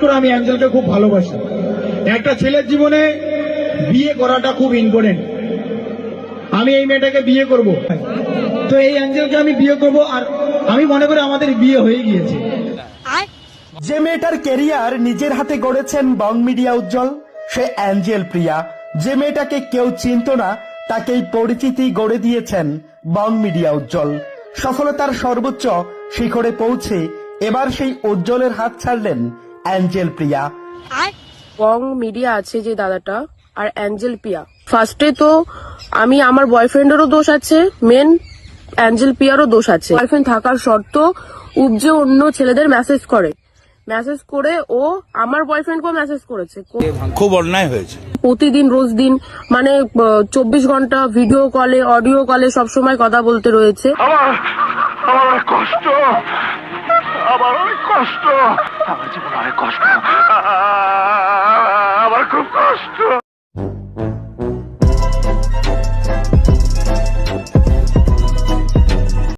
করে আমি অ্যাঞ্জেলকে খুব ভালোবাসি। একটা ছেলের জীবনে বিয়ে করাটা খুব ইম্পর্টেন্ট আমি এই মেয়েটাকে বিয়ে করব। তো এই অ্যাঞ্জেলকে আমি বিয়ে করব আর আমি মনে করি আমাদের বিয়ে হয়ে গিয়েছে। যে মেয়েটার কেরিয়ার নিজের হাতে গড়েছেন বং মিডিয়া উজ্জ্বল সে অ্যাঞ্জেল প্রিয়া। যে মেয়েটাকে কেউ চিনত না তাকেই পরিচিতি গড়ে দিয়েছেন বং মিডিয়া উজ্জ্বল। সফলতার সর্বোচ্চ শিখরে পৌঁছে এবার সেই উজ্জ্বলের হাত ছাড়লেন অ্যাঞ্জেল প্রিয়া। বং মিডিয়া আছে যে দাদাটা আর অ্যাঞ্জেল পিয়া ফার্স্টে তো আমি আমার বয়ফ্রেন্ডেরও দোষ আছে মেন অ্যাঞ্জেল পিয়ারও দোষ আছে। বয়ফ্রেন্ড থাকার শর্ত উপজে অন্য ছেলেদের মেসেজ করে। মেসেজ করে ও আমার বয়ফ্রেন্ডকেও মেসেজ করেছে। খুব অন্যায় হয়েছে। প্রতিদিন রোজ দিন মানে চব্বিশ ঘণ্টা ভিডিও কলে অডিও কলে সবসময় কথা বলতে রয়েছে। কষ্ট। কষ্ট। আমার জীবনে অনেক কষ্ট। আমার খুব কষ্ট।